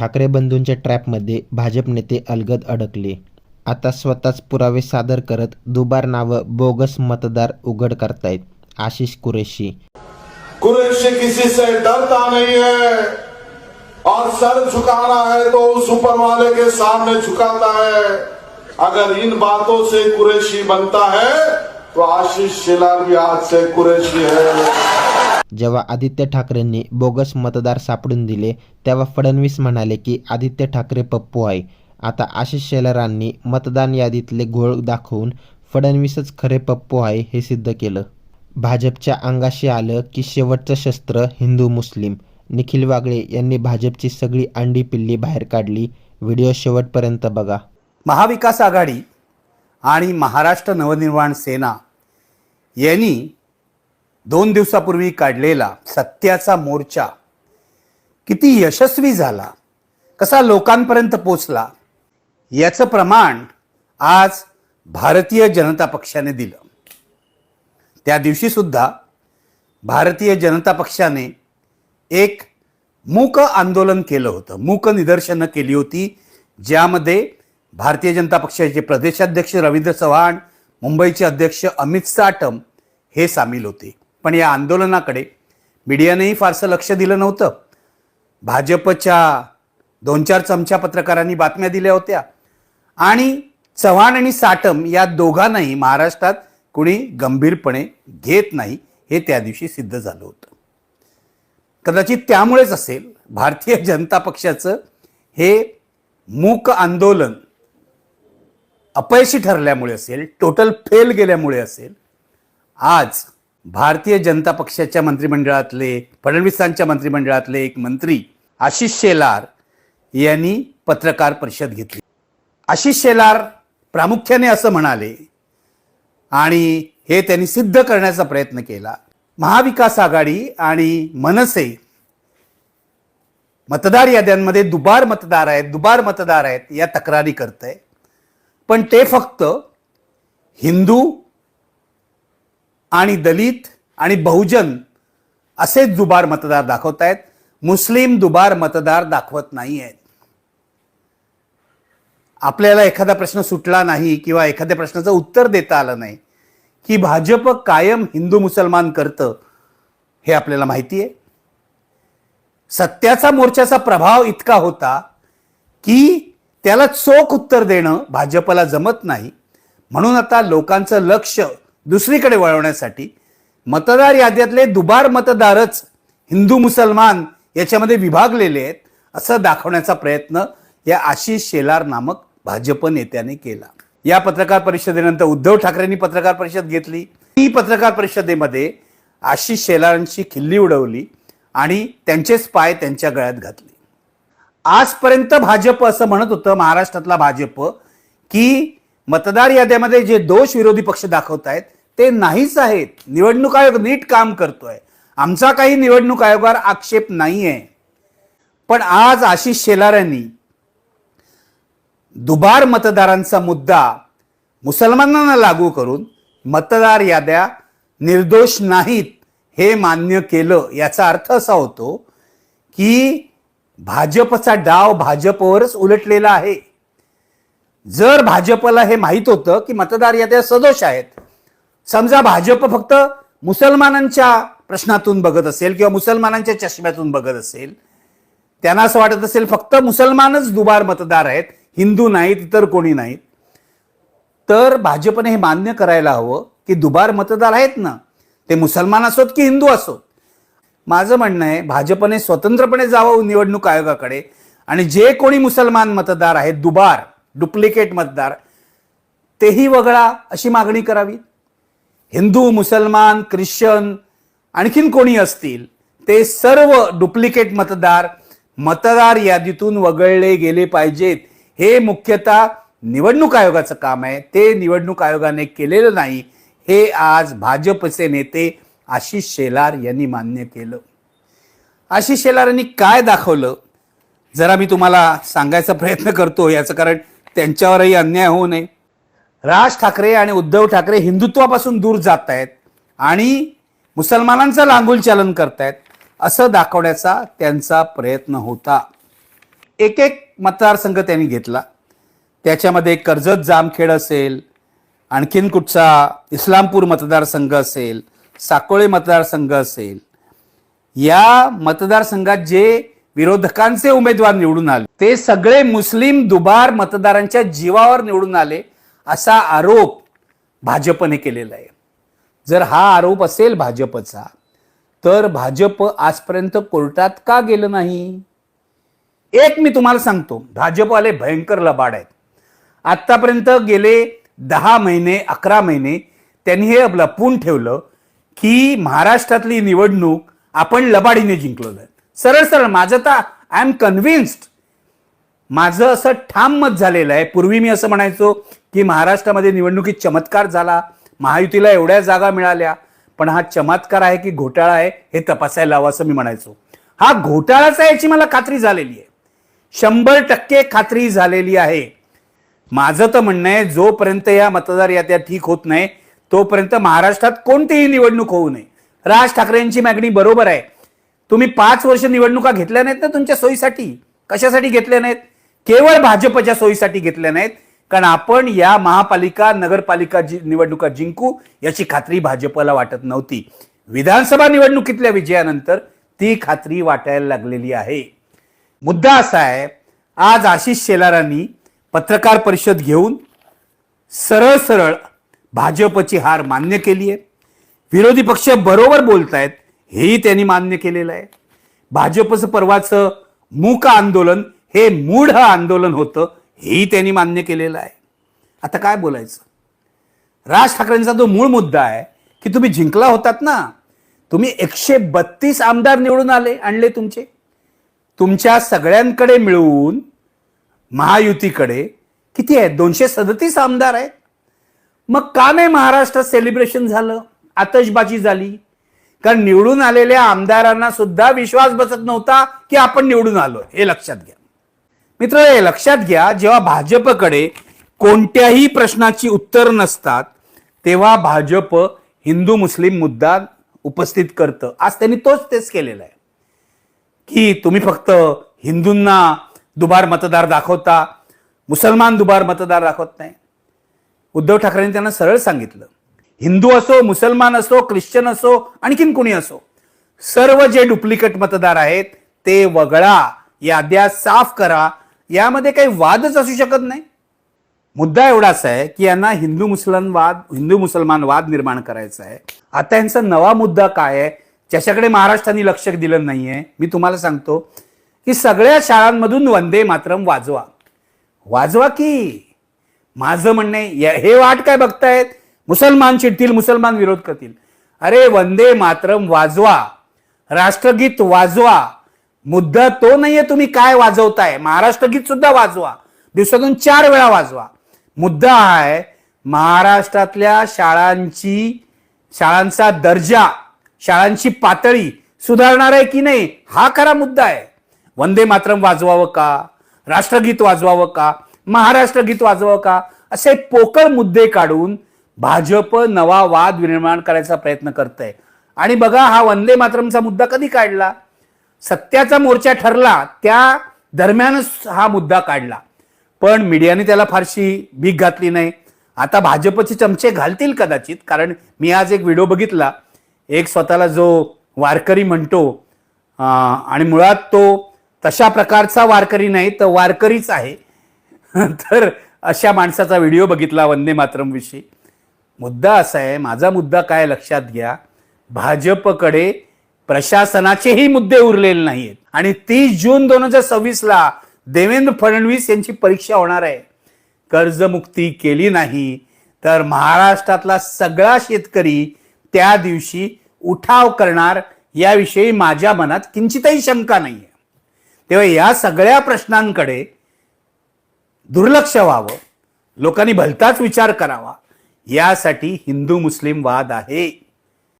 ठाकरे बंधूंच्या ट्रॅपमध्ये भाजप नेते अलगद अडकले. आता स्वतःच पुरावे सादर करत दुबार नावं बोगस मतदार उघड करतायत आशिष कुरेशी. कुरेशी किसी से डरता नहीं है और सर झुकाना है तो उस ऊपर वाले के सामने झुकाता है। अगर इन बातों से कुरैशी बनता है तो आशीष शिला भी आज से कुरैशी है। जेव्हा आदित्य ठाकरेंनी बोगस मतदार सापडून दिले तेव्हा फडणवीस म्हणाले की आदित्य ठाकरे पप्पू आहे. आता आशिष शेलारांनी मतदान यादीतले घोळ दाखवून फडणवीसच खरे पप्पू आहे हे सिद्ध केलं. भाजपच्या अंगाशी आलं की शेवटचं शस्त्र हिंदू मुस्लिम. निखिल वागळे यांनी भाजपची सगळी अंडी पिल्ली बाहेर काढली. व्हिडिओ शेवटपर्यंत बघा. महाविकास आघाडी आणि महाराष्ट्र नवनिर्माण सेना यांनी दोन दिवसापूर्वी काढलेला सत्याचा मोर्चा किती यशस्वी झाला कसा लोकांपर्यंत पोचला याचं प्रमाण आज भारतीय जनता पक्षाने दिलं. त्या दिवशी सुद्धा भारतीय जनता पक्षाने एक मूक आंदोलन केलं होतं मूक निदर्शनं केली होती ज्यामध्ये भारतीय जनता पक्षाचे प्रदेशाध्यक्ष रवींद्र चव्हाण मुंबईचे अध्यक्ष अमित साटम हे सामील होते. पण या आंदोलनाकडे मीडियानेही फारसं लक्ष दिलं नव्हतं. भाजपच्या दोन चार चमच्या पत्रकारांनी बातम्या दिल्या होत्या. आणि चव्हाण आणि साटम या दोघांनाही महाराष्ट्रात कुणी गंभीरपणे घेत नाही हे त्या दिवशी सिद्ध झालं होतं. कदाचित त्यामुळेच असेल भारतीय जनता पक्षाचं हे मूक आंदोलन अपयशी ठरल्यामुळे असेल टोटल फेल गेल्यामुळे असेल. आज भारतीय जनता पक्षाच्या मंत्रिमंडळातले फडणवीसांच्या मंत्रिमंडळातले एक मंत्री आशिष शेलार यांनी पत्रकार परिषद घेतली. आशिष शेलार प्रामुख्याने असं म्हणाले आणि हे त्यांनी सिद्ध करण्याचा प्रयत्न केला. महाविकास आघाडी आणि मनसे मतदार याद्यांमध्ये दुबार मतदार आहेत दुबार मतदार आहेत या तक्रारी करत आहे पण ते फक्त हिंदू आणि दलित आणि बहुजन असेच दुबार मतदार दाखवत आहेत. मुस्लिम दुबार मतदार दाखवत नाही आहेत. आपल्याला एखादा प्रश्न सुटला नाही किंवा एखाद्या प्रश्नाचं उत्तर देता आलं नाही की भाजप कायम हिंदू मुसलमान करतं हे आपल्याला माहिती आहे. सत्याचा मोर्चाचा प्रभाव इतका होता की त्याला चोख उत्तर देणं भाजपला जमत नाही. म्हणून आता लोकांचं लक्ष दुसरीकडे वळवण्यासाठी मतदार याद्यातले दुबार मतदारच हिंदू मुसलमान याच्यामध्ये विभागलेले आहेत असं दाखवण्याचा प्रयत्न या आशिष शेलार नामक भाजप नेत्याने केला. या पत्रकार परिषदेनंतर उद्धव ठाकरेंनी पत्रकार परिषद घेतली. ही पत्रकार परिषदेमध्ये आशिष शेलारांची खिल्ली उडवली आणि त्यांचेच पाय त्यांच्या गळ्यात घातले. आजपर्यंत भाजप असं म्हणत होतं महाराष्ट्रातला भाजप की मतदार याद्यामध्ये जे दोष विरोधी पक्ष दाखवत आहेत ते नाहीच आहेत. निवडणूक आयोग नीट काम करतोय. आमचा काही निवडणूक आयोगावर आक्षेप नाही आहे पण आज आशिष शेलार यांनी दुबार मतदारांचा मुद्दा मुसलमानांना लागू करून मतदार याद्या निर्दोष नाहीत हे मान्य केलं. याचा अर्थ असा होतो की भाजपचा डाव भाजपवरच उलटलेला आहे. जर भाजपला हे माहीत होतं की मतदार याद्या सदोष आहेत. समजा भाजप फक्त मुसलमानांच्या प्रश्नातून बघत असेल किंवा मुसलमानांच्या चष्म्यातून बघत असेल त्यांना असं वाटत असेल फक्त मुसलमानच दुबार मतदार आहेत हिंदू नाहीत इतर कोणी नाहीत. तर भाजपने हे मान्य करायला हवं की दुबार मतदार आहेत ना. ते मुसलमान असोत की हिंदू असोत. माझं म्हणणं आहे भाजपने स्वतंत्रपणे जावं निवडणूक आयोगाकडे आणि जे कोणी मुसलमान मतदार आहेत दुबार डुप्लिकेट मतदार. तेही वगळा अशी मागणी करावी. हिंदू मुसलमान ख्रिश्चन आणखीन कोणी असतील ते सर्व डुप्लिकेट मतदार मतदार यादीतून वगळले गेले पाहिजेत. हे मुख्यतः निवडणूक आयोगाचं काम आहे. ते निवडणूक आयोगाने केलेलं नाही. हे आज भाजपचे नेते आशिष शेलार यांनी मान्य केलं. आशिष शेलार यांनी काय दाखवलं? जरा मी तुम्हाला सांगायचा प्रयत्न करतो याचं कारण त्यांच्यावरही अन्याय होऊ नये. राज ठाकरे आणि उद्धव ठाकरे हिंदुत्वापासून दूर जात आहेत आणि मुसलमानांचं लांगुल चालन करतायत असं दाखवण्याचा त्यांचा प्रयत्न होता. एक एक मतदारसंघ त्यांनी घेतला. त्याच्यामध्ये कर्जत जामखेड असेल आणखीन कुठचा इस्लामपूर मतदारसंघ असेल साकोळे मतदारसंघ असेल. या मतदारसंघात जे विरोधकांचे उमेदवार निवडून आले. ते सगळे मुस्लिम दुबार मतदारांच्या जीवावर निवडून आले असा आरोप भाजपने केलेला आहे. जर हा आरोप असेल भाजपचा तर भाजप आजपर्यंत कोर्टात का गेलं नाही? एक मी तुम्हाला सांगतो भाजपवाले भयंकर लबाड आहेत. आतापर्यंत गेले दहा महिने अकरा महिने त्यांनी हे लपवून ठेवलं की महाराष्ट्रातली निवडणूक आपण लबाडीने जिंकलो सरळ सरळ माझं तर आय एम कन्व्हिन्स्ड माझं असं ठाम मत झालेलं आहे. पूर्वी मी असं म्हणायचो की महाराष्ट्रामध्ये निवडणुकीत चमत्कार झाला महायुतीला एवढ्या जागा मिळाल्या पण हा चमत्कार आहे की घोटाळा आहे हे तपासायला हवं असं मी म्हणायचो. हा घोटाळाच आहे याची मला खात्री झालेली आहे. शंभर टक्के खात्री झालेली आहे. माझं तर म्हणणं आहे जोपर्यंत या मतदार याद्या ठीक होत नाही तोपर्यंत महाराष्ट्रात कोणतीही निवडणूक होऊ नये. राज ठाकरेंची मागणी बरोबर आहे. तुम्ही पाच वर्ष निवडणुका घेतल्या नाहीत ना तुमच्या सोयीसाठी? कशासाठी घेतल्या नाहीत? केवळ भाजपच्या सोयीसाठी घेतल्या नाहीत. कारण आपण या महापालिका नगरपालिका जी निवडणुका जिंकू याची खात्री भाजपला वाटत नव्हती. विधानसभा निवडणुकीतल्या विजयानंतर ती खात्री वाटायला लागलेली आहे. मुद्दा असा आहे आज आशिष शेलारांनी पत्रकार परिषद घेऊन सरळ सरळ भाजपची हार मान्य केली आहे. विरोधी पक्ष बरोबर बोलतायत हेही त्यांनी मान्य केलेलं आहे. भाजपचं परवाचं मूक आंदोलन हे मूढ आंदोलन होतं हेही त्यांनी मान्य केलेलं आहे. आता काय बोलायचं? राज ठाकरेंचा जो मूळ मुद्दा आहे की तुम्ही जिंकला होतात ना तुम्ही एकशे बत्तीस आमदार निवडून आले आणले तुमचे. तुमच्या सगळ्यांकडे मिळवून महायुतीकडे किती आहेत दोनशे सदतीस आमदार आहेत. मग का नाही महाराष्ट्रात सेलिब्रेशन झालं? आतषबाजी झाली? कारण निवडून आलेल्या आमदारांना सुद्धा विश्वास बसत नव्हता की आपण निवडून आलो हे लक्षात घ्या. मित्र हे लक्षात घ्या जेव्हा भाजपकडे कोणत्याही प्रश्नाची उत्तर नसतात तेव्हा भाजप हिंदू मुस्लिम मुद्दा उपस्थित करतं. आज त्यांनी तोच तेच केलेला आहे. की तुम्ही फक्त हिंदूंना दुबार मतदार दाखवता मुसलमान दुबार मतदार दाखवत नाही. उद्धव ठाकरेंनी त्यांना सरळ सांगितलं. हिंदू असो मुसलमान असो ख्रिश्चन असो आणखीन कोणी असो सर्व जे डुप्लिकेट मतदार आहेत ते वगळा याद्या साफ करा यामध्ये काही वादच असू शकत नाही. मुद्दा एवढाच आहे की यांना हिंदू मुसलमान वाद हिंदू मुसलमान वाद निर्माण करायचा आहे. आता यांचा नवा मुद्दा काय आहे ज्याच्याकडे महाराष्ट्राने लक्ष दिलं नाहीये मी तुम्हाला सांगतो की सगळ्या शाळांमधून वंदे मातरम वाजवा. वाजवा की? माझं म्हणणं आहे, हे वाट काय बघतायत? मुसलमान चिडतील मुसलमान विरोध करतील. अरे वंदे मातरम वाजवा. राष्ट्रगीत वाजवा. मुद्दा तो नाहीये तुम्ही काय वाजवताय. महाराष्ट्र गीत सुद्धा वाजवा. दिवसातून चार वेळा वाजवा. मुद्दा आहे महाराष्ट्रातल्या शाळांची शाळांचा दर्जा शाळांची पातळी सुधारणार आहे की नाही हा खरा मुद्दा आहे. वंदे मातरम वाजवावं का? राष्ट्रगीत वाजवावं का? महाराष्ट्र गीत वाजवावं का? असे पोकळ मुद्दे काढून भाजप नवा वाद निर्माण करायचा प्रयत्न करत आहे आणि बघा हा वंदे मातरमचा मुद्दा कधी काढला? सत्याचा मोर्चा ठरला त्या दरम्यानच हा मुद्दा काढला. पण मीडियाने त्याला फारशी भीक घातली नाही. आता भाजपचे चमचे घालतील कदाचित कारण मी आज एक व्हिडिओ बघितला. एक स्वतःला जो वारकरी म्हणतो आणि मुळात तो तशा प्रकारचा वारकरी नाही तर वारकरीच आहे. तर अशा माणसाचा व्हिडिओ बघितला वंदे मातरम विषयी. मुद्दा असा आहे माझा मुद्दा काय लक्षात घ्या भाजपकडे प्रशासनाचेही मुद्दे उरलेले नाहीत आणि तीस जून दोन हजार सव्वीसला देवेंद्र फडणवीस यांची परीक्षा होणार आहे. कर्जमुक्ती केली नाही तर महाराष्ट्रातला सगळा शेतकरी त्या दिवशी उठाव करणार याविषयी माझ्या मनात किंचितही शंका नाहीये. तेव्हा या सगळ्या प्रश्नांकडे दुर्लक्ष व्हावं लोकांनी भलताच विचार करावा. यासाठी हिंदू मुस्लिम वाद आहे.